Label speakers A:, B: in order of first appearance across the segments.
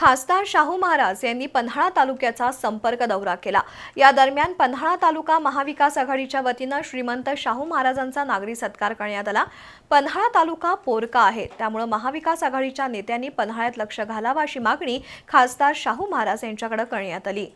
A: खासदार शाहू महाराज यांनी पन्हाळा तालुक्याचा संपर्क दौरा केला. या दरम्यान पन्हाळा तालुका महाविकास आघाडीच्या वतीनं श्रीमंत शाहू महाराजांचा नागरी सत्कार करण्यात आला. पन्हाळा तालुका पोरका आहे. त्यामुळे महाविकास आघाडीच्या नेत्यांनी पन्हाळ्यात लक्ष घालावं अशी मागणी खासदार शाहू महाराज यांच्याकडे करण्यात आली.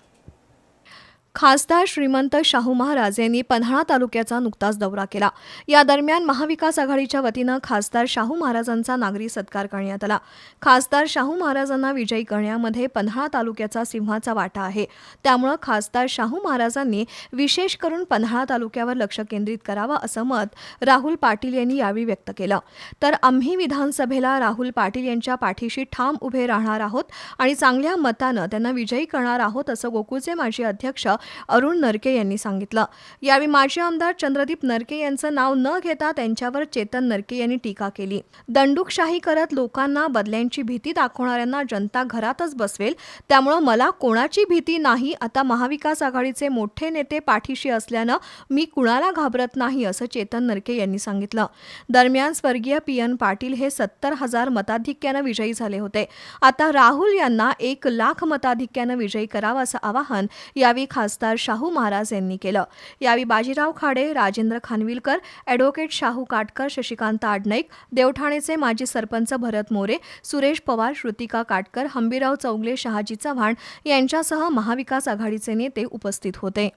A: खासदार श्रीमंत शाहू महाराज यांनी पन्हाळा तालुक्याचा नुकताच दौरा केला. या दरम्यान महाविकास आघाडीच्या वतीनं खासदार शाहू महाराजांचा नागरी सत्कार करण्यात आला. खासदार शाहू महाराजांना विजयी करण्यामध्ये पन्हाळा तालुक्याचा सिंहाचा वाटा आहे. त्यामुळं खासदार शाहू महाराजांनी विशेष करून पन्हाळा तालुक्यावर लक्ष केंद्रित करावं असं मत राहुल पाटील यांनी यावेळी व्यक्त केलं. तर आम्ही विधानसभेला राहुल पाटील यांच्या पाठीशी ठाम उभे राहणार आहोत आणि चांगल्या मतानं त्यांना विजयी करणार आहोत असं गोकुळचे माजी अध्यक्ष अरुण नरके यांनी सांगितलं. यावेळी माजी आमदार चंद्रदीप नरके यांचं नाव न घेता त्यांच्यावर चेतन नरके यांनी टीका केली. दंडुकशाही करत लोकांना बदल्यांची भीती दाखवणाऱ्यांना जनता घरातच बसवेल. त्यामुळं मला कोणाची भीती नाही आता महाविकास आघाडीचे मोठे नेते पाठीशी असल्यानं मी कुणाला घाबरत नाही असं चेतन नरके यांनी सांगितलं. दरम्यान स्वर्गीय पी एन पाटील हे सत्तर हजार मताधिक्यानं विजयी झाले होते. आता राहुल यांना एक लाख मताधिक्यानं विजयी करावा असं आवाहन यावेळी खासदार शाहू महाराज यांनी केलं. यावेळी बाजीराव खाडे राजेंद्र खानविलकर ॲडव्होकेट शाहू काटकर शशिकांत आडनाईक देवठाणेचे माजी सरपंच भरत मोरे सुरेश पवार श्रुतिका काटकर हंबीराव चौगले शहाजी चव्हाण यांच्यासह महाविकास आघाडीचे नेते उपस्थित होते.